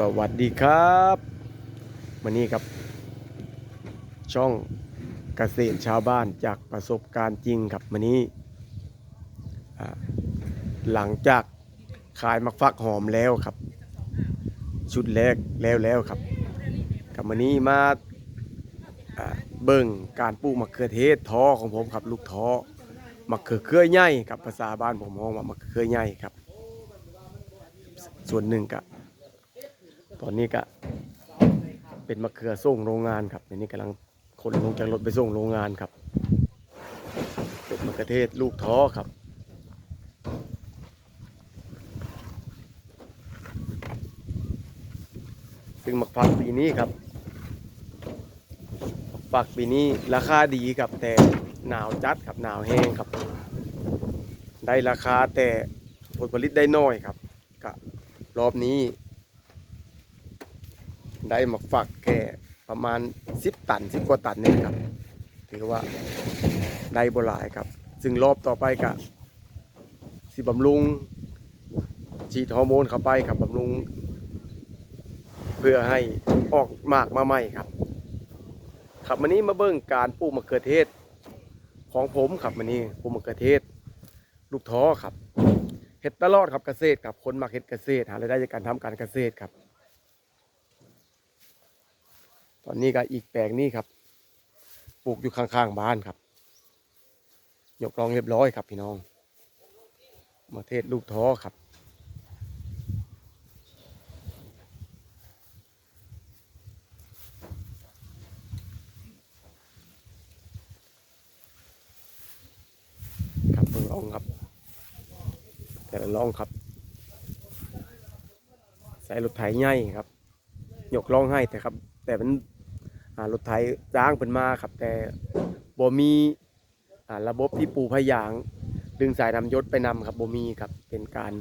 สวัสดีครับวันนี้ครับ ช่องเกษตรชาวบ้านจากประสบการณ์จริงครับวันนี้ หลังจากขายมักฟักหอมแล้วครับ ชุดแรกแล้วแล้วครับกับวันนี้มาเบิ่งการปลูกมะเขือเทศท้อของผมครับลูกท้อมะเขือเครือใหญ่ครับภาษาบ้านผมห้องว่ามะเขือเครือใหญ่ครับ ส่วนหนึ่งก็ ตอนนี้ก็เป็นมะเขือส่งโรงงานครับเดี๋ยวนี้กำลังคนลงจากรถไปส่งโรงงานครับ เป็นมะเขือเทศลูกท้อครับซึ่งมะฟักปีนี้ครับมะฟักปีนี้ราคาดีครับแต่หนาวจัดครับหนาวแห้งครับ ได้ราคาแต่ผลผลิตได้น้อยครับก็รอบนี้ ได้หมักฝักแค่ประมาณ10ตัน10กว่าตันนี่ครับถือว่าได้บ่หลายครับ ซึ่งรอบต่อไปก็สิบำรุงฉีดฮอร์โมนเข้าไปครับบำรุง เพื่อให้ออกมากมาใหม่ครับครับวันนี้มาเบิ่งการปลูกมะเขือเทศ ของผมครับวันนี้ปลูกมะเขือเทศ ลูกท้อครับเฮ็ดตลอดครับเกษตรครับคนมาเฮ็ดเกษตรหารายได้จากการทำการเกษตรครับ ตอนนี้ก็อีกแปลงนี้ครับ ปลูกอยู่ข้างๆบ้านครับยกรองเรียบร้อยครับพี่น้องมะเทศลูกท้อครับ ครับเพิ่งลองครับ แต่ละลองครับ ใส่รถไถใหญ่ครับ ยกลองให้แต่ครับ แต่มัน รถไถจ้างเป็นมาครับ แต่บ่มีระบบที่ปูพยาง ดึงสายนำยศไปนำครับบ่มีครับเป็นการ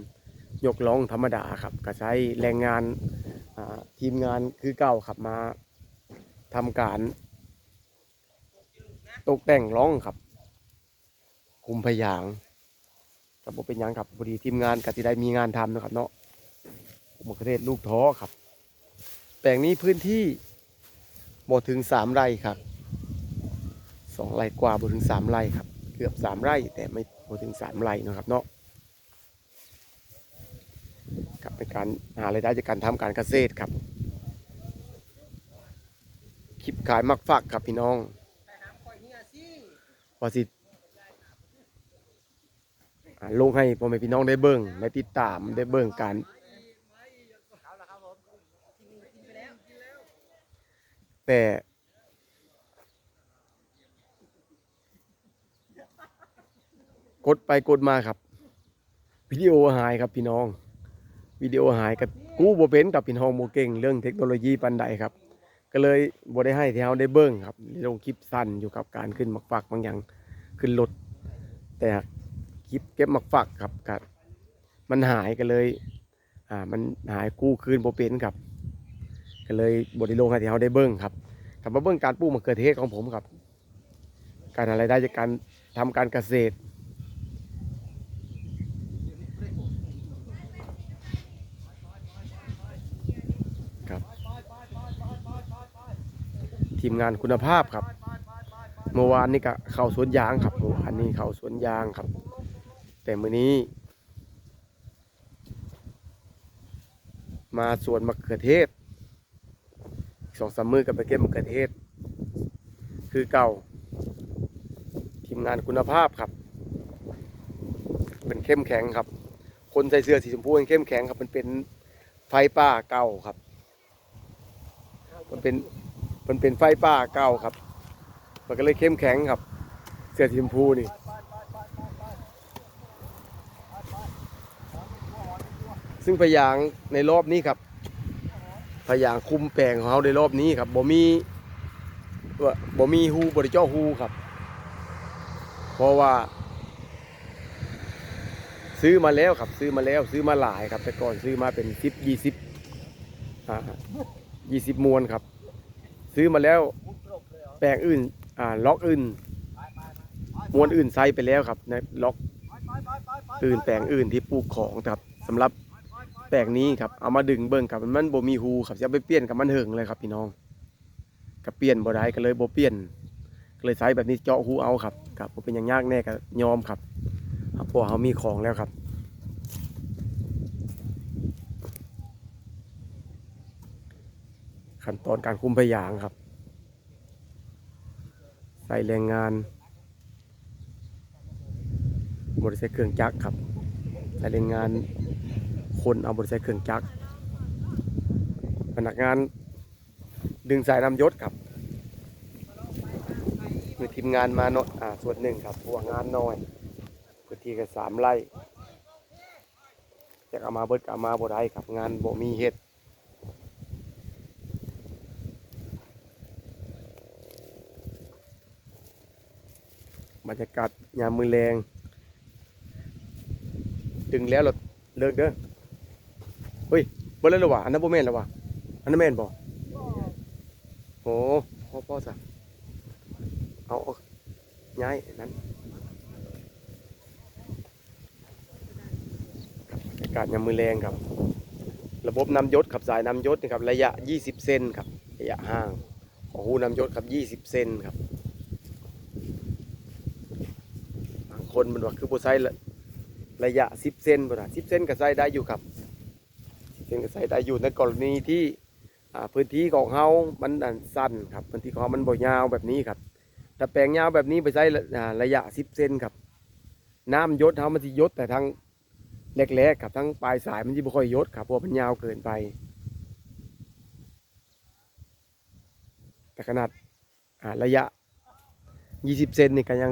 ยกลองธรรมดาครับก็ใช้แรงงานทีมงานคือเก่าครับมาทำการ ตกแต่งร้องครับคุมพยางกับบ่เป็นยังครับพอดีทีมงานก็สิได้มีงานทำนะครับเนาะมะเขือเทศลูกท้อครับ แปลงนี้พื้นที่ บ่ถึงสามไร่ครับสองไร่กว่าบ่ถึงสามไร่ครับ เกือบสามไร่แต่ไม่บ่ถึงสามไร่นะครับเนาะกับเป็นการหารายได้จากการทำการเกษตรครับคลิปขายมักฟักครับพี่น้องพอสิลงให้พ่อแม่พี่น้องได้เบิ่งได้ติดตามได้เบิ่งการ แต่กดไปกดมาครับ วิดีโอหายครับพี่น้อง วิดีโอหายกับกูบ่เป็นกับพี่น้องโมเก่งเรื่องเทคโนโลยีปันใดครับ ก็เลยบได้ให้แถวได้เบิ่งครับลงคลิปสั้นอยู่กับการขึ้นมักฝักบางอย่างขึ้นรถแต่คลิปเก็บหมักฝักครับครับมันหายกันเลย อ่ามันหายกู้คืนโบเป็นครับ ก็เลยบไดิลงให้ที่เขาได้เบิ้งครับกลับมาเบิ้งการปลูกมะเขือเทศของผมครับ การอะไรายได้จากการทำการเกษตรครับ ทีมงานคุณภาพครับ เมื่อวานนี้ก็เข้าสวนยางครับเมื่อวานนี้เข้าสวนยางครับ แต่มื้อนี้ มาสวนมะเขือเทศ สองสามมือกับไปเก็บมะเขือเทศ คือเก่า ทีมงานคุณภาพครับ เป็นเข้มแข็งครับ คนใส่เสื้อสีชมพูเป็นเข้มแข็งครับ มันเป็นไฟป่าเก่าครับ มันเป็นมันเป็นไฟป่าเก่าครับ มันก็เลยเข้มแข็งครับ เสื้อสีชมพูนี่ซึ่งพยางในรอบนี้ครับ พยางคุมแปลงของเขาในรอบนี้ครับบ่มีว่าบ่มีฮูบริเจ้าฮูครับ เพราะว่า ซื้อมาแล้วครับ ซื้อมาแล้วซื้อมาหลายครับ แต่ก่อนซื้อมาเป็นสิบยี่สิบยี่สิบมวนครับ ซื้อมาแล้วแปลงอื่นอ่าล็อกอื่น มวนอื่นใส่ไปแล้วครับในล็อกอื่นแปลงอื่นที่ปลูกของครับสำหรับ แปลงนี้ครับเอามาดึงเบิ่งกับมันบ่มีหูครับจะไปเปลี่ยนกับมันเหิงเลยครับพี่น้องก็เปลี่ยนบ่ได้ก็เลยบ่เปลี่ยนก็เลยใช้แบบนี้เจาะหูเอาครับครับบ่เป็นอย่างยากแน่ก็ยอมครับเพราะเขามีของแล้วครับขั้นตอนการคุมพยางครับ ใส่แรงงานบริษัทเครื่องจักรครับ ใส่แรงงาน คนเอาบริษัทเครื่องจักรพนักงานดึงสายนำยศครับมีทีมงานมาเนาะอ่าส่วนหนึ่งครับพว่างานน้อยพื้นที่ก็สามไร่จะเอามาเบิดก็เอามาบ่ได้ครับงานบ่มีเฮ็ดบรรยากาศยามมือแรง ดึงแล้วเราเลิกเด้อ ฮ้ยบ่เลยหรอวะอันนั้นบ่แม่นหรอวะอันนั้นแม่นบ่โอ้พ่อพ่อซะเอาเอาย้ายนั้นบรรยากาศยามมือแรงครับ ระบบนำยศขับสายนำยศนี่ครับระยะ 20 เซนครับระยะห่างของหูนำยศครับ 20 เซนครับบางคนมันว่าคือโบไซระระยะ 10 เซนบ่ล่ะ10 เซนก็ใส่ได้อยู่ครับ 10เซนก็ใส่ได้อยู่ในกรณีที่พื้นที่ของเฮามันสั้นครับพื้นที่ของเฮามันบ่ยาวแบบนี้ครับถ้าแปลงยาวแบบนี้ไปใส่ระอ่าระยะ10เซนครับ น้ำยศเฮามันสิยศแต่ทั้งแรกๆครับทั้งปลายสายมันสิบ่ค่อยยศครับเพราะมันยาวเกินไป แต่ขนาดอ่าระยะ20เซนนี่ก็ยัง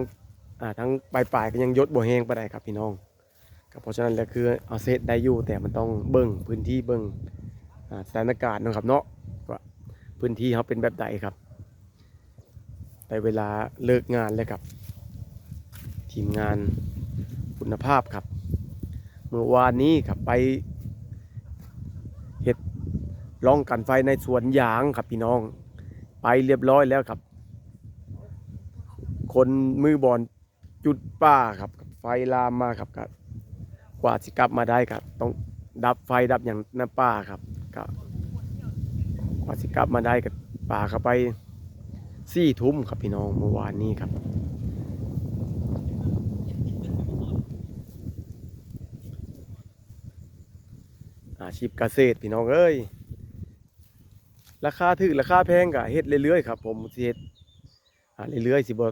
ทั้งปลายปลายๆก็ยังยศบ่แห้งไปได้ครับพี่น้อง ก็เพราะฉะนั้นแล้วคือเอาเซตได้อยู่แต่มันต้องเบิ่งพื้นที่เบิ่งอ่าสถานการณ์นะครับเนาะว่าพื้นที่เขาเป็นแบบใดครับในเวลาเลิกงานแล้วครับ ทีมงานคุณภาพครับเมื่อวานนี้ครับไปเห็ดล่องกันไฟในสวนยางครับพี่น้อง ไปเรียบร้อยแล้วครับ คนมือบอลจุดป้าครับไฟลามมาครับ กว่าสิกลับมาได้ครับ ต้องดับไฟดับอย่างน้ำป้าครับก็กว่าสิกลับมาได้กับป่าเข้าไปสี่ทุ่มครับพี่น้องเมื่อวานนี้ครับอาชีพเกษตรพี่น้องเอ้ย ราคาถือราคาแพงกะเฮ็ดเรื่อยๆครับผมเฮ็ดอาเรื่อยๆสิบ่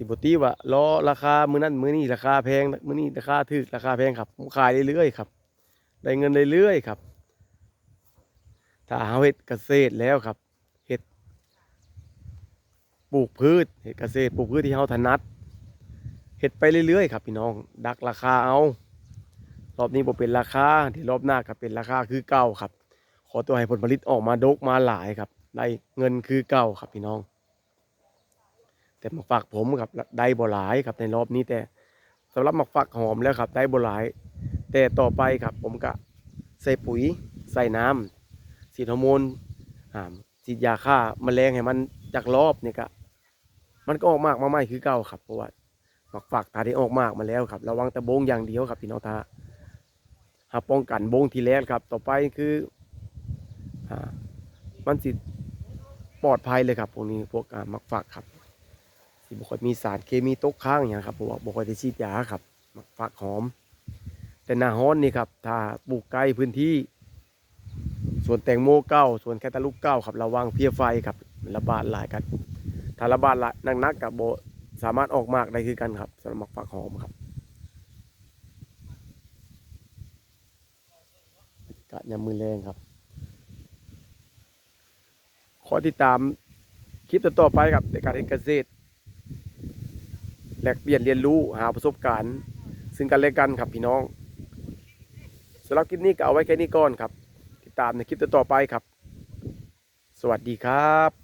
สิบตีว่าล้อราคามือนั้นมือนี้ราคาแพงมือนี้ราคาถูกราคาแพงครับผมขายเรื่อยๆครับ ได้เงินเรื่อยๆครับ ถ้าเอาเห็ดเกษตรแล้วครับเห็ดปลูกพืชเห็ดเกษตรปลูกพืชที่เราถนัดเห็ดไปเรื่อยๆครับพี่น้อง ดักราคาเอารอบนี้บ่เป็นราคาที่รอบหน้าก็เป็นราคาคือเก่าครับ ขอตัวให้ผลผลิตออกมาดกมาหลายครับได้เงินคือเก่าครับพี่น้อง แต่หมักฝักผมครับได้บ่หลายครับในรอบนี้แต่สำหรับหมักฝักหอมแล้วครับ ได้บ่หลาย แต่ต่อไปครับผมก็ใส่ปุ๋ยใส่น้ำฉีดฮอร์โมนฉีดยาฆ่าแมลงให้มันจากรอบเนี่ยก็มันก็ออกมากมาใหม่คือเก่าครับเพราะว่าหมักฝักตาได้ออกมากมาแล้วครับระวังแต่บงอย่างเดียวครับพี่น้องตาหาป้องกันบงทีแรกครับ ต่อไปคืออมันสิปลอดภัยเลยครับพวกนี้พวกหมักฝักครับ ที่บ่ค่อยมีสารเคมีตกค้างอย่างครับเพราะว่าบ่ค่อยได้ฉีดยาครับมักฝักหอม แต่หน้าฮ้อนนี่ครับถ้าปลูกใกล้พื้นที่สวนแตงโมเก้าสวนแคตาลูกเก้าครับระวังเพี้ยไฟครับระบาดหลายกันถ้าระบาดหลายนักๆกับโบสามารถออกมากได้คือกันครับสำหรับมักฝักหอมครับกะยามือแรงครับ ขอติดตามคลิปต่อไปครับในการเฮ็ดเกษตร แลกเปลี่ยนเรียนรู้หาประสบการณ์ ซึ่งกันและกันครับพี่น้องสำหรับคลิปนี้ก็เอาไว้แค่นี้ก่อนครับ ติดตามในคลิปต่อไปครับ สวัสดีครับ